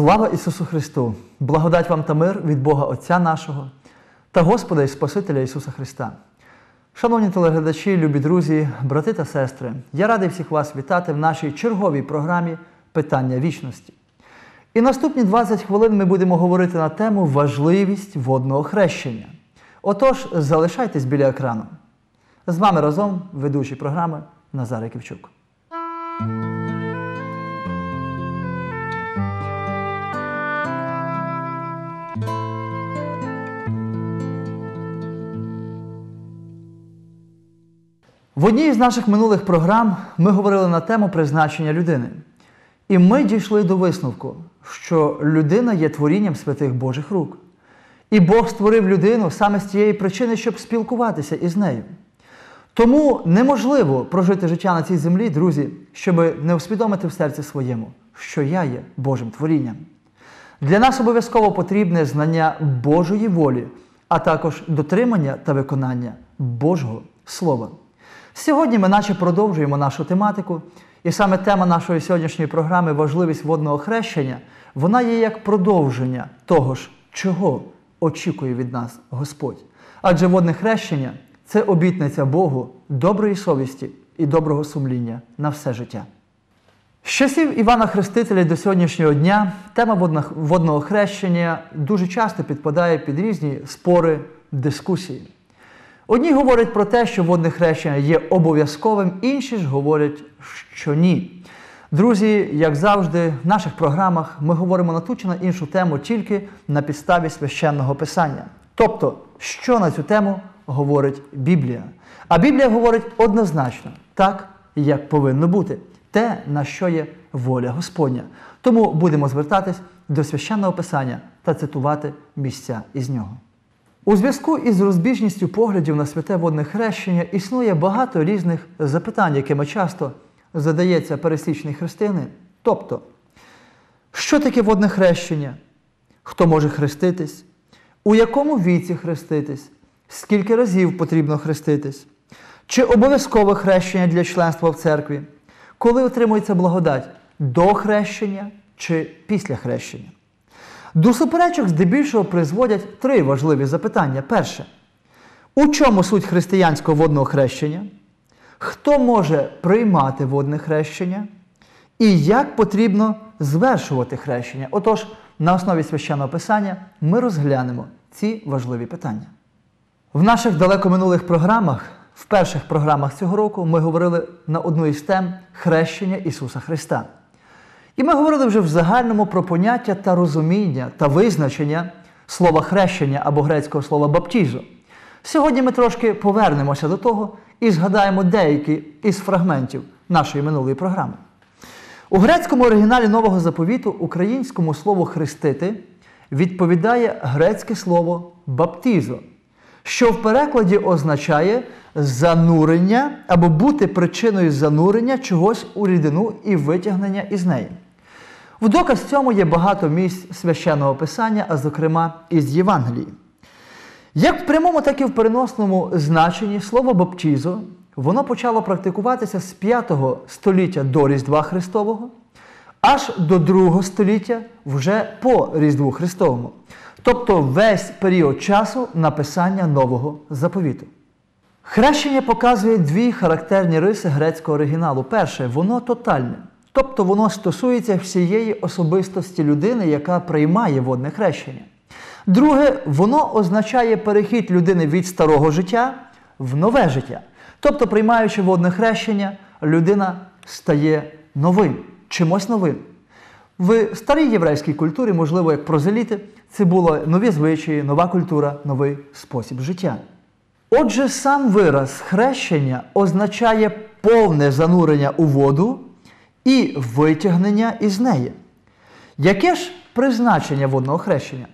Слава Ісусу Христу! Благодать вам та мир від Бога Отця нашого та Господа і Спасителя Ісуса Христа. Шановні телеглядачі, любі друзі, брати та сестри, я радий всіх вас вітати в нашій черговій програмі Питання вічності. І наступні 20 хвилин ми будемо говорити на тему важливість водного хрещення. Отож, залишайтесь біля екрану. З вами разом ведучий програми Назар Яківчук. В одній з наших минулих програм ми говорили на тему призначення людини. І ми дійшли до висновку, що людина є творінням святих Божих рук. І Бог створив людину саме з тієї причини, щоб спілкуватися із нею. Тому неможливо прожити життя на цій землі, друзі, щоб не усвідомити в серці своєму, що я є Божим творінням. Для нас обов'язково потрібне знання Божої волі, а також дотримання та виконання Божого Слова. Сьогодні ми наче продовжуємо нашу тематику, і саме тема нашої сьогоднішньої програми важливість водного хрещення, вона є як продовження того ж, чого очікує від нас Господь. Адже водне хрещення це обітниця Богу доброї совісті і доброго сумління на все життя. З часів Івана Хрестителя до сьогоднішнього дня тема водного хрещення дуже часто підпадає під різні спори, дискусії. Одні говорять про те, що водне хрещення є обов'язковим, інші ж говорять, що ні. Друзі, як завжди, в наших програмах ми говоримо на ту чи на іншу тему тільки на підставі священного писання. Тобто, що на цю тему говорить Біблія. А Біблія говорить однозначно, так, як повинно бути, те, на що є воля Господня. Тому будемо звертатись до священного писання та цитувати місця із нього. У зв'язку із розбіжністю поглядів на святе водне хрещення існує багато різних запитань, якими часто задається пересічний християнин. Тобто, що таке водне хрещення? Хто може хреститись? У якому віці хреститись? Скільки разів потрібно хреститись? Чи обов'язкове хрещення для членства в церкві? Коли отримується благодать до хрещення чи після хрещення? До суперечок здебільшого призводять три важливі запитання. Перше, у чому суть християнського водного хрещення? Хто може приймати водне хрещення? І як потрібно звершувати хрещення? Отож, на основі священного писання ми розглянемо ці важливі питання. В наших далеко минулих програмах, в перших програмах цього року, ми говорили на одну із тем хрещення Ісуса Христа. І ми говорили вже в загальному про поняття та розуміння та визначення слова хрещення або грецького слова баптізу. Сьогодні ми трошки повернемося до того і згадаємо деякі із фрагментів нашої минулої програми. У грецькому оригіналі Нового заповіту українському слову хрестити відповідає грецьке слово баптізо, що в перекладі означає занурення або бути причиною занурення чогось у рідину і витягнення із неї. В доказ цьому є багато місць священного писання, а зокрема із Євангелії. Як в прямому, так і в переносному значенні слово баптізо, воно почало практикуватися з 5 століття до Різдва Христового, аж до 2 століття вже по Різдву Христовому. Тобто весь період часу написання нового заповіту. Хрещення показує дві характерні риси грецького оригіналу. Перше, воно тотальне. Тобто воно стосується всієї особистості людини, яка приймає водне хрещення. Друге, воно означає перехід людини від старого життя в нове життя. Тобто, приймаючи водне хрещення, людина стає новим, чимось новим. В старій єврейській культурі, можливо, як прозеліти, це були нові звичаї, нова культура, новий спосіб життя. Отже, сам вираз хрещення означає повне занурення у воду і витягнення із неї. Яке ж призначення водного хрещення?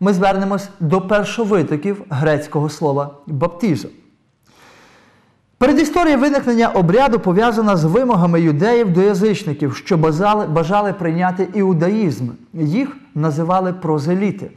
Ми звернемось до першовитоків грецького слова баптізо. Передісторія виникнення обряду пов'язана з вимогами юдеїв до язичників, що бажали, бажали прийняти іудаїзм. Їх називали прозеліти.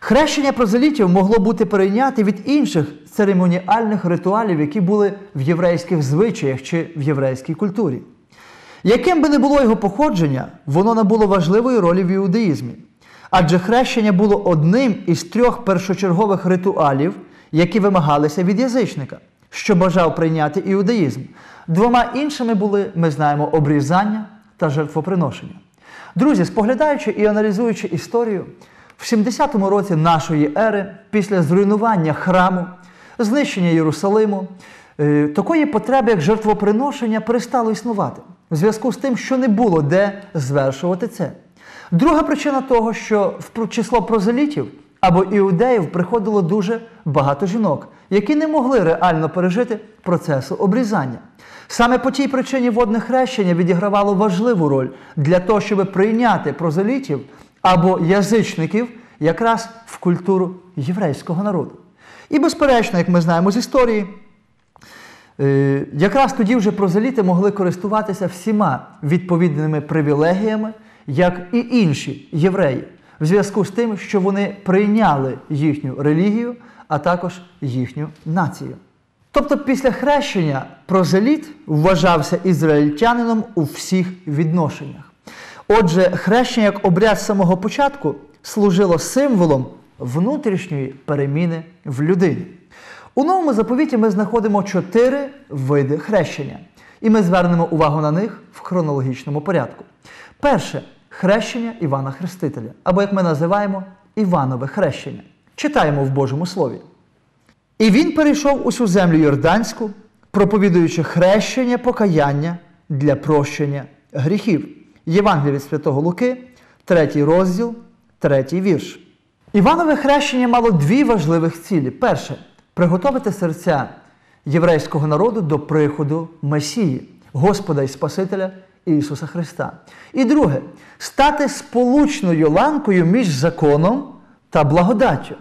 Хрещення прозелітів могло бути перейняте від інших церемоніальних ритуалів, які були в єврейських звичаях чи в єврейській культурі. Яким би не було його походження, воно набуло важливої ролі в іудаїзмі. Адже хрещення було одним із трьох першочергових ритуалів, які вимагалися від язичника, що бажав прийняти іудаїзм. Двома іншими були, ми знаємо, обрізання та жертвоприношення. Друзі, споглядаючи і аналізуючи історію, в 70-му році нашої ери, після зруйнування храму, знищення Єрусалиму, такої потреби, як жертвоприношення, перестало існувати в зв'язку з тим, що не було де звершувати це. Друга причина того, що в число прозелітів або іудеїв приходило дуже багато жінок, які не могли реально пережити процесу обрізання. Саме по тій причині водне хрещення відігравало важливу роль для того, щоб прийняти прозелітів або язичників якраз в культуру єврейського народу. І, безперечно, як ми знаємо з історії, е, якраз тоді вже прозеліти могли користуватися всіма відповідними привілегіями, як і інші євреї, в зв'язку з тим, що вони прийняли їхню релігію, а також їхню націю. Тобто після хрещення прозеліт вважався ізраїльтянином у всіх відношеннях. Отже, хрещення як обряд з самого початку служило символом внутрішньої переміни в людині. У новому заповіті ми знаходимо чотири види хрещення, і ми звернемо увагу на них в хронологічному порядку. Перше хрещення Івана Хрестителя, або, як ми називаємо, Іванове хрещення. Читаємо в Божому Слові. І він перейшов усю землю Йорданську, проповідуючи хрещення покаяння для прощення гріхів. Євангелія від Святого Луки, третій розділ, третій вірш. Іванове хрещення мало дві важливих цілі. Перше приготовити серця єврейського народу до приходу Месії, Господа і Спасителя Ісуса Христа. І друге стати сполучною ланкою між законом та благодаттю.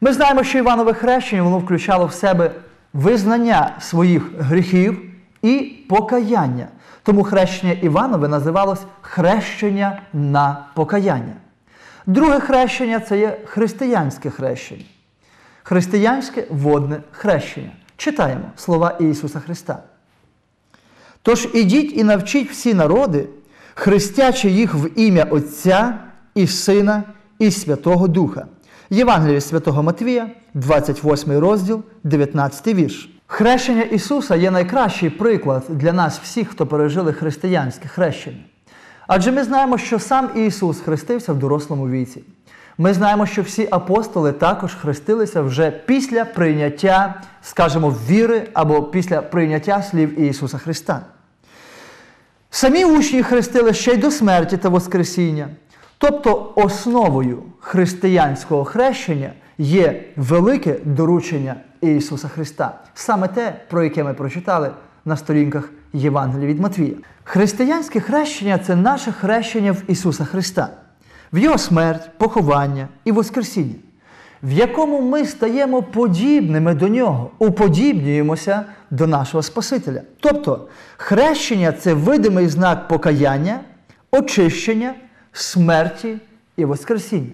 Ми знаємо, що Іванове хрещення воно включало в себе визнання своїх гріхів і покаяння. Тому хрещення Іванове називалось хрещення на покаяння. Друге хрещення це є християнське хрещення. Християнське водне хрещення. Читаємо слова Ісуса Христа. Тож ідіть і навчіть всі народи, хрестячи їх в ім'я Отця і Сина, і Святого Духа. Євангеліє Святого Матвія, 28 розділ, 19 вірш. Хрещення Ісуса є найкращий приклад для нас всіх, хто пережили християнське хрещення. Адже ми знаємо, що сам Ісус хрестився в дорослому віці. Ми знаємо, що всі апостоли також хрестилися вже після прийняття, скажімо, віри або після прийняття слів Ісуса Христа. Самі учні хрестили ще й до смерті та Воскресіння. Тобто основою християнського хрещення є велике доручення Ісуса Христа, саме те, про яке ми прочитали на сторінках Євангелія від Матвія. Християнське хрещення це наше хрещення в Ісуса Христа, в Його смерть, поховання і Воскресіння, в якому ми стаємо подібними до Нього, уподібнюємося до нашого Спасителя. Тобто хрещення це видимий знак покаяння, очищення смерті і Воскресіння.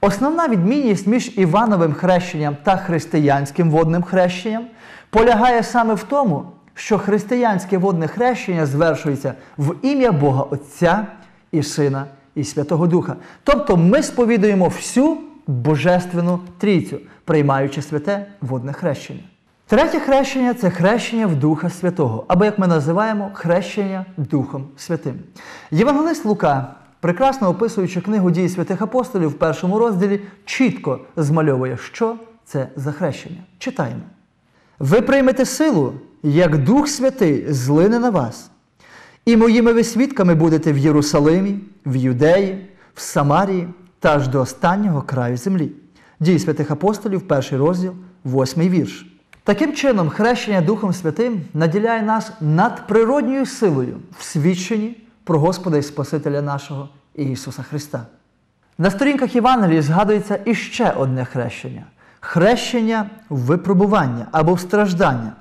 Основна відмінність між Івановим хрещенням та християнським водним хрещенням полягає саме в тому, що християнське водне хрещення звершується в ім'я Бога Отця і Сина і Святого Духа. Тобто ми сповідуємо всю Божественну трійцю, приймаючи святе водне хрещення. Третє хрещення це хрещення в Духа Святого, або, як ми називаємо, хрещення Духом Святим. Євангелист Лука прекрасно описуючи книгу дій святих апостолів в першому розділі, чітко змальовує, що це за хрещення. Читаємо. Ви приймете силу, як Дух Святий злине на вас, і моїми ви свідками будете в Єрусалимі, в Юдеї, в Самарії та аж до останнього краю землі. Дій святих апостолів, перший розділ, восьмий вірш. Таким чином, хрещення Духом Святим наділяє нас надприродньою силою в свідченні про Господа і Спасителя нашого Ісуса Христа. На сторінках Євангелії згадується іще одне хрещення хрещення випробування або страждання,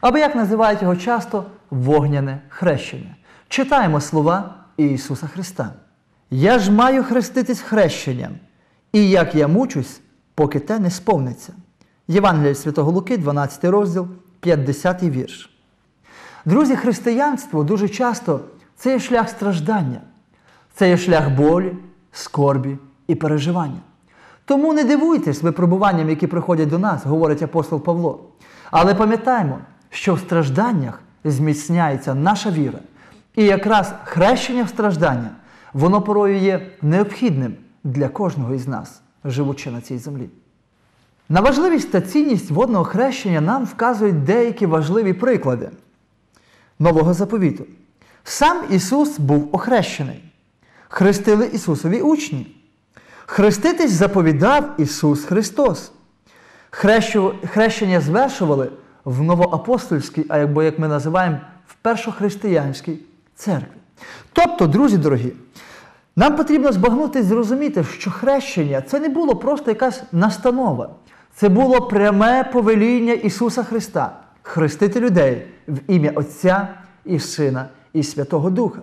або, як називають його часто, вогняне хрещення. Читаємо слова Ісуса Христа. Я ж маю хреститись хрещенням, і як я мучусь, поки те не сповниться. Євангелія Святого Луки, 12 розділ, 50 вірш. Друзі, християнство дуже часто це є шлях страждання, це є шлях болі, скорбі і переживання. Тому не дивуйтесь випробуванням, які приходять до нас, говорить апостол Павло. Але пам'ятаємо, що в стражданнях зміцняється наша віра. І якраз хрещення в страждання, воно порою є необхідним для кожного із нас, живучи на цій землі. На важливість та цінність водного хрещення нам вказують деякі важливі приклади Нового заповіту. Сам Ісус був охрещений, хрестили Ісусові учні. Хреститись заповідав Ісус Христос. Хрещення звершували в новоапостольській, або, як ми називаємо, в першохристиянській церкві. Тобто, друзі дорогі, нам потрібно збагнути і зрозуміти, що хрещення це не було просто якась настанова, це було пряме повеління Ісуса Христа хрестити людей в ім'я Отця і Сина і Святого Духа.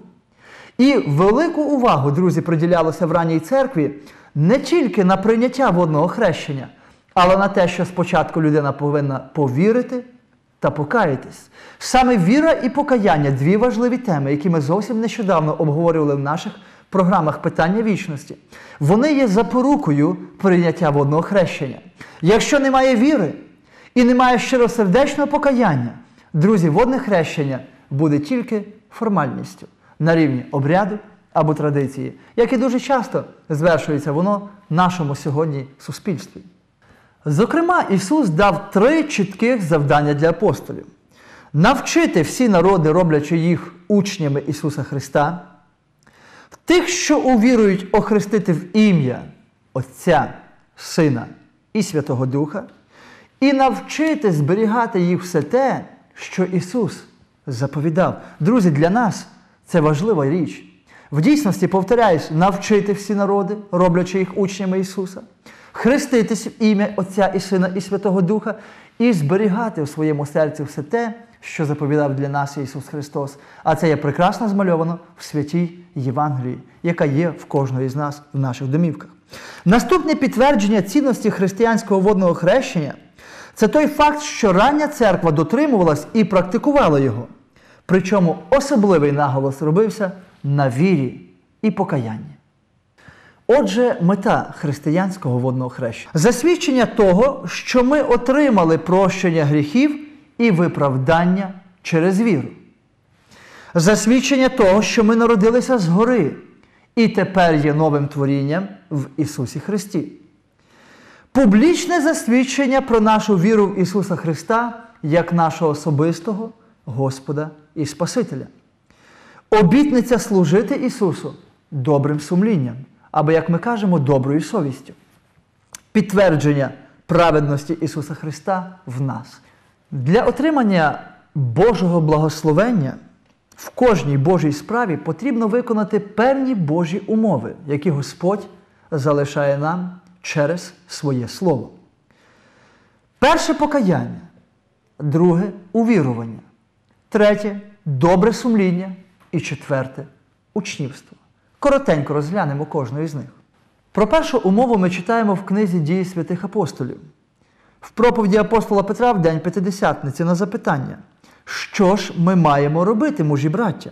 І велику увагу, друзі, приділялося в ранній церкві не тільки на прийняття водного хрещення, але на те, що спочатку людина повинна повірити та покаятись. Саме віра і покаяння дві важливі теми, які ми зовсім нещодавно обговорювали в наших програмах питання вічності. Вони є запорукою прийняття водного хрещення. Якщо немає віри і немає щиросердечного покаяння, друзі, водне хрещення буде тільки формальністю на рівні обряду або традиції, як і дуже часто звершується воно в нашому сьогодні суспільстві. Зокрема, Ісус дав три чітких завдання для апостолів: навчити всі народи, роблячи їх учнями Ісуса Христа, тих, що увірують, охрестити в ім'я Отця, Сина і Святого Духа, і навчити зберігати їх все те, що Ісус заповідав. Друзі, для нас це важлива річ. В дійсності, повторяюсь, навчити всі народи, роблячи їх учнями Ісуса, хреститись в ім'я Отця і Сина і Святого Духа, і зберігати у своєму серці все те, що заповідав для нас Ісус Христос. А це є прекрасно змальовано в святій Євангелії, яка є в кожної з нас в наших домівках. Наступне підтвердження цінності християнського водного хрещення це той факт, що рання церква дотримувалась і практикувала його. Причому особливий наголос робився на вірі і покаянні. Отже, мета християнського водного хрещення засвідчення того, що ми отримали прощення гріхів і виправдання через віру. Засвідчення того, що ми народилися згори і тепер є новим творінням в Ісусі Христі. Публічне засвідчення про нашу віру в Ісуса Христа як нашого особистого Господа і Спасителя. Обітниця служити Ісусу добрим сумлінням, або, як ми кажемо, доброю совістю. Підтвердження праведності Ісуса Христа в нас. Для отримання Божого благословення в кожній Божій справі потрібно виконати певні Божі умови, які Господь залишає нам через своє Слово. Перше покаяння, друге увірування, третє добре сумління і четверте учнівство. Коротенько розглянемо кожну із них. Про першу умову ми читаємо в книзі дії святих апостолів. В проповіді апостола Петра в День П'ятидесятниці на запитання, що ж ми маємо робити, мужі браття?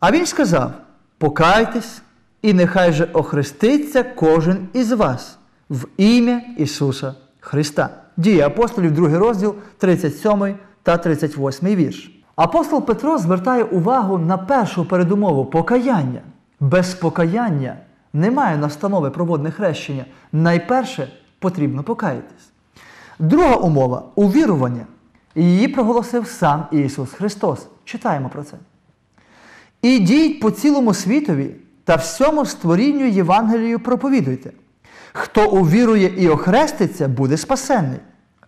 А він сказав: покайтесь, і нехай же охреститься кожен із вас в ім'я Ісуса Христа. Дія апостолів, 2 розділ, 37 та 38 вірш. Апостол Петро звертає увагу на першу передумову покаяння. Без покаяння немає настанови про хрещення. Найперше потрібно покаятись. Друга умова увірування. Її проголосив сам Ісус Христос. Читаємо про це. Ідіть по цілому світові та всьому створінню Євангелію проповідуйте. Хто увірує і охреститься, буде спасенний,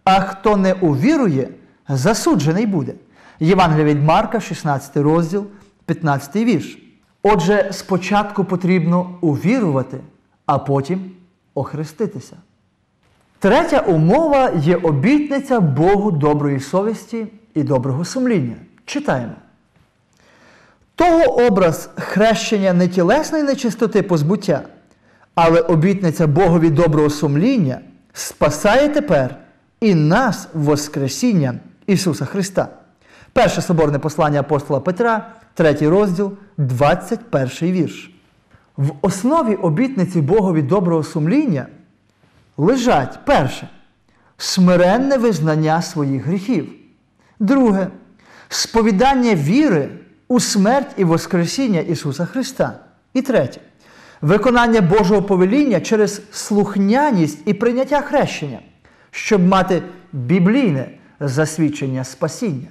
а хто не увірує, засуджений буде. Євангелія від Марка, 16 розділ, 15 вірш. Отже, спочатку потрібно увірувати, а потім охреститися. Третя умова є обітниця Богу доброї совісті і доброго сумління. Читаємо. Того образ хрещення не тілесної нечистоти позбуття, але обітниця Богові доброго сумління спасає тепер і нас Воскресінням Ісуса Христа. Перше соборне послання апостола Петра, третій розділ, 21 вірш. В основі обітниці Богові доброго сумління лежать перше смиренне визнання своїх гріхів. Друге сповідання віри у смерть і Воскресіння Ісуса Христа. І третє виконання Божого повеління через слухняність і прийняття хрещення, щоб мати біблійне засвідчення спасіння.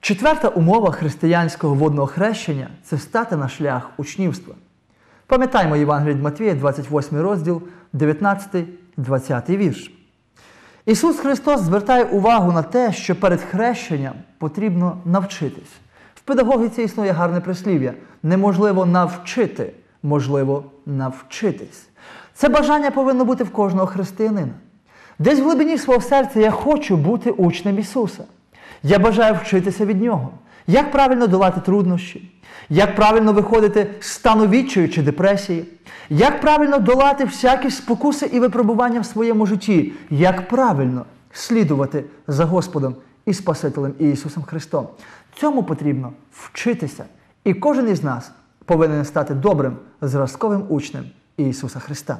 Четверта умова християнського водного хрещення це стати на шлях учнівства. Пам'ятаємо Євангелій Матвія, 28 розділ, 19-20 вірш. Ісус Христос звертає увагу на те, що перед хрещенням потрібно навчитись. В педагогіці існує гарне прислів'я: неможливо навчити, можливо навчитись. Це бажання повинно бути в кожного християнина. Десь в глибині свого серця я хочу бути учнем Ісуса. Я бажаю вчитися від Нього. Як правильно долати труднощі, як правильно виходити з стану відчаю чи депресії, як правильно долати всякі спокуси і випробування в своєму житті, як правильно слідувати за Господом і Спасителем Ісусом Христом. Цьому потрібно вчитися. І кожен із нас повинен стати добрим, зразковим учнем Ісуса Христа.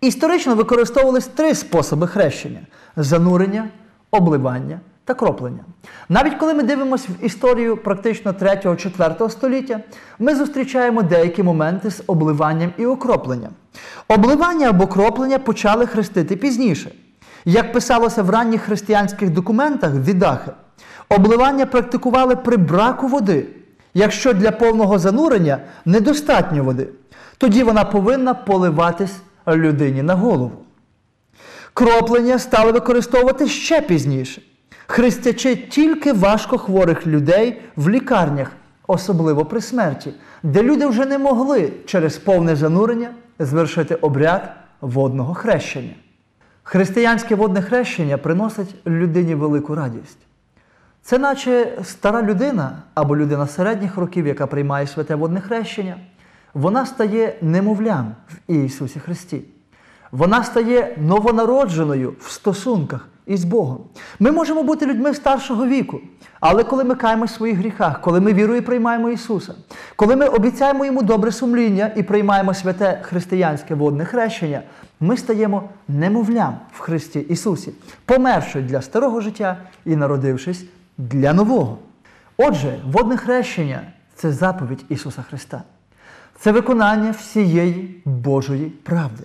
Історично використовувались три способи хрещення: занурення, обливання та кроплення. Навіть коли ми дивимося в історію практично 3-4 століття, ми зустрічаємо деякі моменти з обливанням і окропленням. Обливання або кроплення почали хрестити пізніше. Як писалося в ранніх християнських документах відахи, обливання практикували при браку води. Якщо для повного занурення недостатньо води, тоді вона повинна поливатись людині на голову. Кроплення стали використовувати ще пізніше, хрестячи тільки важкохворих людей в лікарнях, особливо при смерті, де люди вже не могли через повне занурення звершити обряд водного хрещення. Християнське водне хрещення приносить людині велику радість. Це наче стара людина або людина середніх років, яка приймає святе водне хрещення, вона стає немовлям в Ісусі Христі. Вона стає новонародженою в стосунках із Богом. Ми можемо бути людьми старшого віку, але коли ми каємось в своїх гріхах, коли ми вірою приймаємо Ісуса, коли ми обіцяємо Йому добре сумління і приймаємо святе християнське водне хрещення, ми стаємо немовлям в Христі Ісусі, померши для старого життя і народившись для нового. Отже, водне хрещення це заповідь Ісуса Христа. Це виконання всієї Божої правди.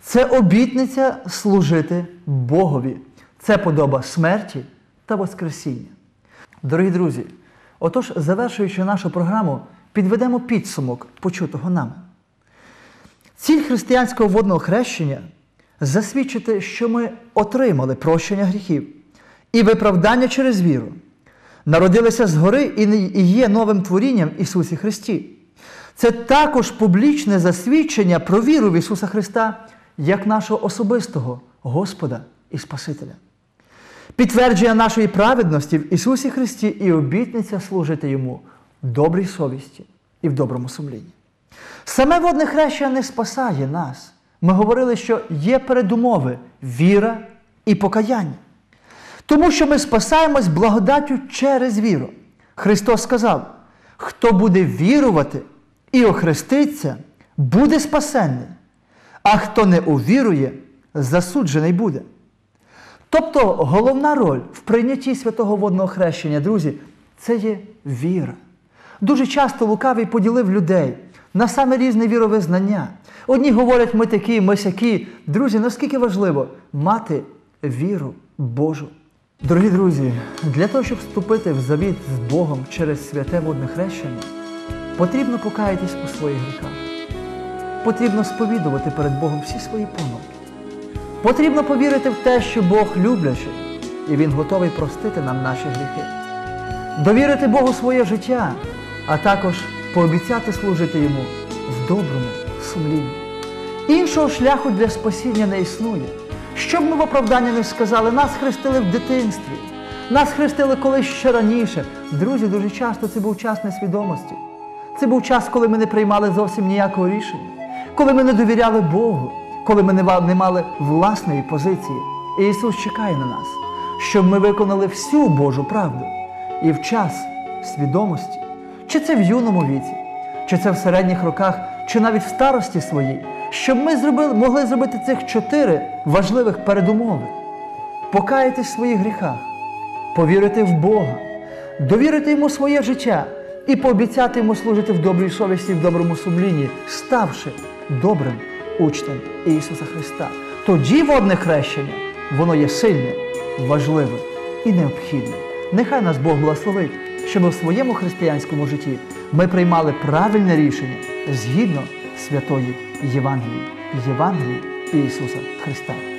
Це обітниця служити Богові. Це подоба смерті та Воскресіння. Дорогі друзі, отож, завершуючи нашу програму, підведемо підсумок почутого нами. Ціль християнського водного хрещення засвідчити, що ми отримали прощення гріхів і виправдання через віру, народилися згори і є новим творінням Ісусі Христі. Це також публічне засвідчення про віру в Ісуса Христа як нашого особистого Господа і Спасителя. Підтвердження нашої праведності в Ісусі Христі і обітниця служити Йому в добрій совісті і в доброму сумлінні. Саме водне хрещення не спасає нас. Ми говорили, що є передумови віра і покаяння. Тому що ми спасаємось благодаттю через віру. Христос сказав: хто буде вірувати і охреститься, буде спасенний, а хто не увірує, засуджений буде. Тобто головна роль в прийнятті святого водного хрещення, друзі, це є віра. Дуже часто лукавий поділив людей на саме різне віровизнання. Одні говорять, ми такі, ми сякі. Друзі, наскільки важливо мати віру Божу. Дорогі друзі, для того, щоб вступити в завіт з Богом через святе водне хрещення, потрібно покаятись у своїх гріхах. Потрібно сповідувати перед Богом всі свої помилки. Потрібно повірити в те, що Бог люблячий, і Він готовий простити нам наші гріхи. Довірити Богу своє життя, а також пообіцяти служити Йому в доброму сумлінні. Іншого шляху для спасіння не існує. Щоб ми в оправдання не сказали, нас хрестили в дитинстві, нас хрестили колись ще раніше. Друзі, дуже часто це був час несвідомості. Це був час, коли ми не приймали зовсім ніякого рішення, коли ми не довіряли Богу, коли ми не мали власної позиції. І Ісус чекає на нас, щоб ми виконали всю Божу правду. І в час свідомості, чи це в юному віці, чи це в середніх роках, чи навіть в старості своїй, щоб ми зробили, могли зробити цих чотири важливих передумови: покаятись в своїх гріхах, повірити в Бога, довірити йому своє життя і пообіцяти йому служити в добрій совісті, в доброму сумлінні, ставши добрим учнем Ісуса Христа. Тоді водне хрещення, воно є сильним, важливим і необхідним. Нехай нас Бог благословить, щоб в своєму християнському житті ми приймали правильне рішення згідно святої Євангелії, Євангелії Ісуса Христа.